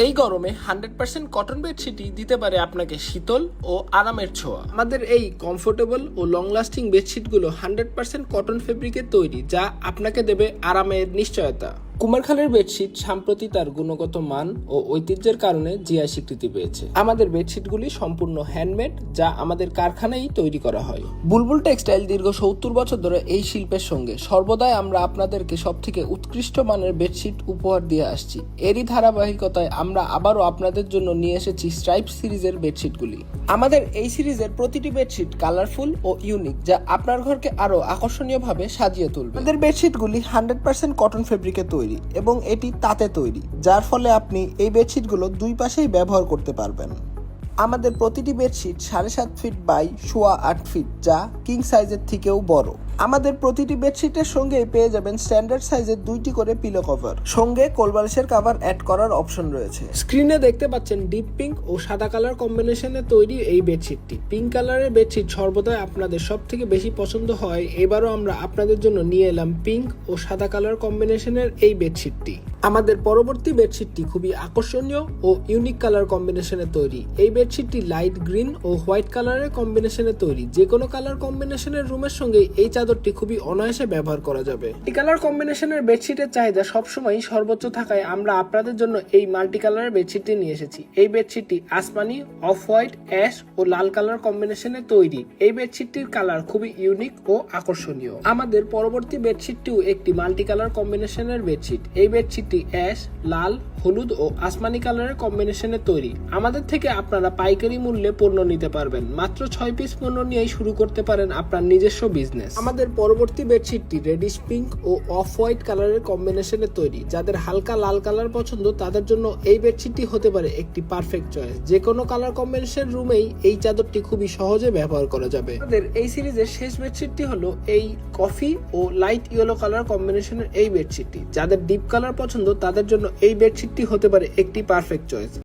এই গরমে hundred percent cotton বেডশিটই দিতে পারে আপনাকে শীতল ও আরামের ছোঁয়া। আমাদের এই কমফোর্টেবল ও লং লাস্টিং বেডশিটগুলো হান্ড্রেড পার্সেন্ট কটন ফেব্রিকের তৈরি, যা আপনাকে দেবে আরামের নিশ্চয়তা। কুমারখালের বেডশিট সম্প্রতি তার গুণগত মান ও ঐতিহ্যের কারণে জিআই স্বীকৃতি পেয়েছে। আমাদের বেডশিটগুলি সম্পূর্ণ হ্যান্ডমেড, যা আমাদের কারখানায় তৈরি করা হয়। বুলবুল টেক্সটাইল দীর্ঘ সত্তর বছর ধরে এই শিল্পের সঙ্গে সর্বদাই আমরা আপনাদেরকে সব থেকে উৎকৃষ্ট মানের বেডশিট উপহার দিয়ে আসছি। এরই ধারাবাহিকতায় আমরা আবারও আপনাদের জন্য নিয়ে এসেছি স্ট্রাইপ সিরিজের বেডশিটগুলি। আমাদের এই সিরিজের প্রতিটি বেডশিট কালারফুল ও ইউনিক, যা আপনার ঘরকে আরও আকর্ষণীয়ভাবে সাজিয়ে তুলবে। আমাদের বেডশিটগুলি হান্ড্রেড পার্সেন্ট কটন ফেব্রিকে তৈরি। এবং এটি তাতে তৈরি যার ফলে আপনি এই বেডশিটগুলো দুই পাশেই ব্যবহার করতে পারবেন। আমাদের প্রতিটি বেডশিট সাড়ে সাত ফিট বাই সোয়া আট ফিট, যা কিং সাইজের থেকেও বড়। আমাদের প্রতিটি বেডশিটের সঙ্গে পেয়ে যাবেন স্ট্যান্ডার্ড সাইজের দুইটি করে পিলো কভার সঙ্গে কোলবালিশের কভার অ্যাড করার অপশন রয়েছে। স্ক্রিনে দেখতে পাচ্ছেন ডিপ পিঙ্ক ও সাদা কালার কম্বিনেশনে তৈরি এই বেডশিটটি। পিঙ্ক কালারের বেডশিট সর্বদাই আপনাদের সব থেকে বেশি পছন্দ হয়। এবারও আমরা আপনাদের জন্য নিয়ে এলাম পিঙ্ক ও সাদা কালার কম্বিনেশনের এই বেডশিটটি। আমাদের পরবর্তী বেডশিটটি খুবই আকর্ষণীয় ও ইউনিক কালার কম্বিনেশনে তৈরি। এই বেডশিটটি লাইট গ্রিন ও হোয়াইট কালারের কম্বিনেশনে তৈরি। যে কোনো কালার কম্বিনেশনের রুমের সঙ্গে এই চাদরটি খুবই অনায়াসে ব্যবহার করা যাবে। এই কালার কম্বিনেশনের বেডশিটের চাহিদা সবসময় সর্বোচ্চ থাকায় আমরা আপনাদের জন্য এই মাল্টি কালারের বেডশিটটি নিয়ে এসেছি। এই বেডশিটটি আসমানি অফ হোয়াইট অ্যাশ ও লাল কালার কম্বিনেশনে তৈরি। এই বেডশিটটির কালার খুবই ইউনিক ও আকর্ষণীয়। আমাদের পরবর্তী বেডশিটটিও একটি মাল্টি কালার কম্বিনেশনের বেডশিট এই বেডশিটটি অ্যাশ, লাল, হলুদ ও আসমানি কালারের কম্বিনেশনে তৈরি। আমাদের থেকে আপনারা পাইকারি মূল্যে পণ্য নিতে পারবেন। মাত্র ছয় পিস পণ্য নিয়েই শুরু করতে পারেন আপনার নিজস্ব বিজনেস আমাদের পরবর্তী বেডশিটটি রেডিশ পিঙ্ক ও অফ হোয়াইট কালারের কম্বিনেশনে তৈরি। যাদের হালকা লাল কালার পছন্দ, তাদের জন্য এই বেডশিটটি হতে পারে একটি পারফেক্ট চয়েস যে কোনো কালার কম্বিনেশন রুমেই এই চাদরটি খুবই সহজে ব্যবহার করা যাবে। আমাদের এই সিরিজের শেষ বেডশিটটি হলো এই কফি ও লাইট ইয়েলো কালার কম্বিনেশনের এই বেডশিটটি যাদের ডিপ কালার পছন্দ তাদের জন্য এই বেডশিটটি হতে পারে একটি পারফেক্ট চয়েস